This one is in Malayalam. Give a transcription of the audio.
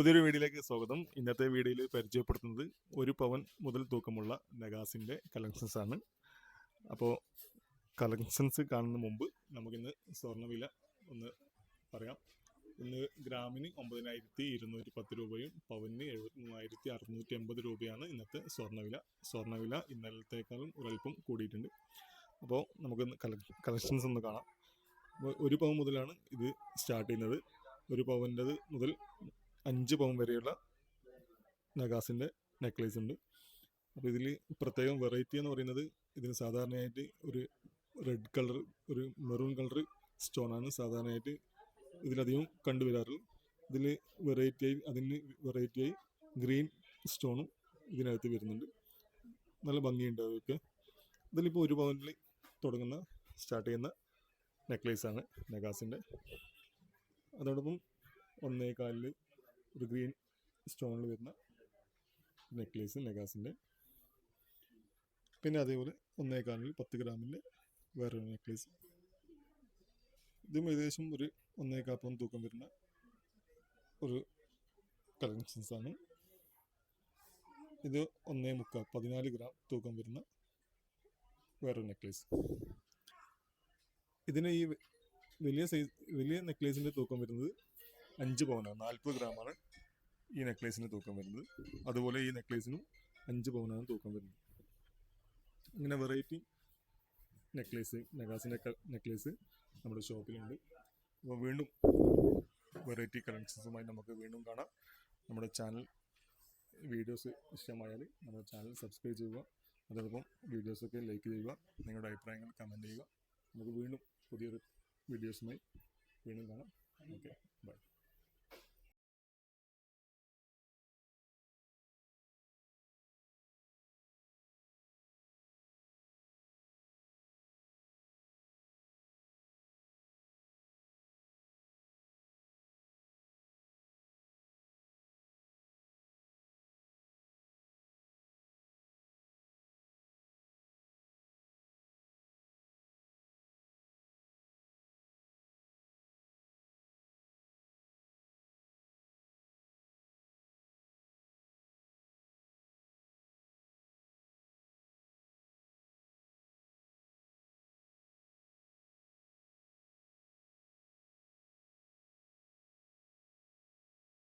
പുതിയൊരു വീഡിയോയിലേക്ക് സ്വാഗതം. ഇന്നത്തെ വീഡിയോയിൽ പരിചയപ്പെടുത്തുന്നത് ഒരു പവൻ മുതൽ തൂക്കമുള്ള നഗാസിന്റെ കളക്ഷൻസ് ആണ്. അപ്പോൾ കളക്ഷൻസ് കാണുന്ന മുമ്പ് നമുക്കിന്ന് സ്വർണവില ഒന്ന് പറയാം. ഇന്ന് ഗ്രാമിന് ഒമ്പതിനായിരത്തി ഇരുന്നൂറ്റി പത്ത് രൂപയും പവന് എഴുപത്തി മൂവായിരത്തി അറുന്നൂറ്റി എൺപത് രൂപയാണ് ഇന്നത്തെ സ്വർണവില സ്വർണവില ഇന്നലത്തേക്കാളും ഒരൽപ്പം കൂടിയിട്ടുണ്ട്. അപ്പോൾ നമുക്ക് കളക്ഷൻസ് ഒന്ന് കാണാം. ഒരു പവൻ മുതലാണ് ഇത് സ്റ്റാർട്ട് ചെയ്യുന്നത്. ഒരു പവന്റെത് മുതൽ അഞ്ച് പവൻ വരെയുള്ള നഗാസിന്റെ നെക്ലേസ് ഉണ്ട്. അപ്പോൾ ഇതിൽ പ്രത്യേകം വെറൈറ്റി എന്ന് പറയുന്നത് ഇതിന് സാധാരണയായിട്ട് ഒരു റെഡ് കളർ ഒരു മെറൂൺ കളർ സ്റ്റോണാണ് സാധാരണയായിട്ട് ഇതിലധികം കണ്ടുവരാറുള്ളത്. ഇതിൽ വെറൈറ്റി ആയി അതിന് വെറൈറ്റി ആയി ഗ്രീൻ സ്റ്റോണും ഇതിനകത്ത് വരുന്നുണ്ട്. നല്ല ഭംഗിയുണ്ട് അതൊക്കെ. ഇതിലിപ്പോൾ ഒരു പവനിൽ തുടങ്ങുന്ന സ്റ്റാർട്ട് ചെയ്യുന്ന നെക്ലേസാണ് നഗാസിന്റെ അതോടൊപ്പം ഒന്നേകാലിൽ ഒരു ഗ്രീൻ സ്റ്റോണിൽ വരുന്ന നെക്ലേസ് നെഗാസിന്റെ. പിന്നെ അതേപോലെ ഒന്നേകാലിൽ പത്ത് ഗ്രാമിന്റെ വേറൊരു നെക്ലേസ്. ഇതും ഏകദേശം ഒരു ഒന്നേകാപ്പം തൂക്കം വരുന്ന ഒരു കളക്ഷൻസ് ആണ് ഇത് ഒന്നേ മുക്കാൽ പതിനാല് ഗ്രാം തൂക്കം വരുന്ന വേറൊരു നെക്ലേസ്. ഇതിന് ഈ വലിയ സൈസ് വലിയ നെക്ലേസിന്റെ തൂക്കം വരുന്നത് അഞ്ച് പവനാണ്. നാൽപ്പത് ഗ്രാമാണ് ഈ നെക്ലേസിന് തൂക്കം വരുന്നത്. അതുപോലെ ഈ നെക്ലേസിനും അഞ്ച് പവനാണ് തൂക്കം വരുന്നത്. ഇങ്ങനെ വെറൈറ്റി നെക്ലേസ് നെഗാസിന്റെ നെക്ലേസ് നമ്മുടെ ഷോപ്പിലുണ്ട്. അപ്പോൾ വീണ്ടും വെറൈറ്റി കളക്ഷൻസുമായി നമുക്ക് വീണ്ടും കാണാം. നമ്മുടെ ചാനൽ വീഡിയോസ് ഇഷ്ടമായാൽ നമ്മുടെ ചാനൽ സബ്സ്ക്രൈബ് ചെയ്യുക. അതോടൊപ്പം വീഡിയോസൊക്കെ ലൈക്ക് ചെയ്യുക. നിങ്ങളുടെ അഭിപ്രായങ്ങൾ കമന്റ് ചെയ്യുക. നമുക്ക് വീണ്ടും പുതിയൊരു വീഡിയോസുമായി വീണ്ടും കാണാം. Okay bye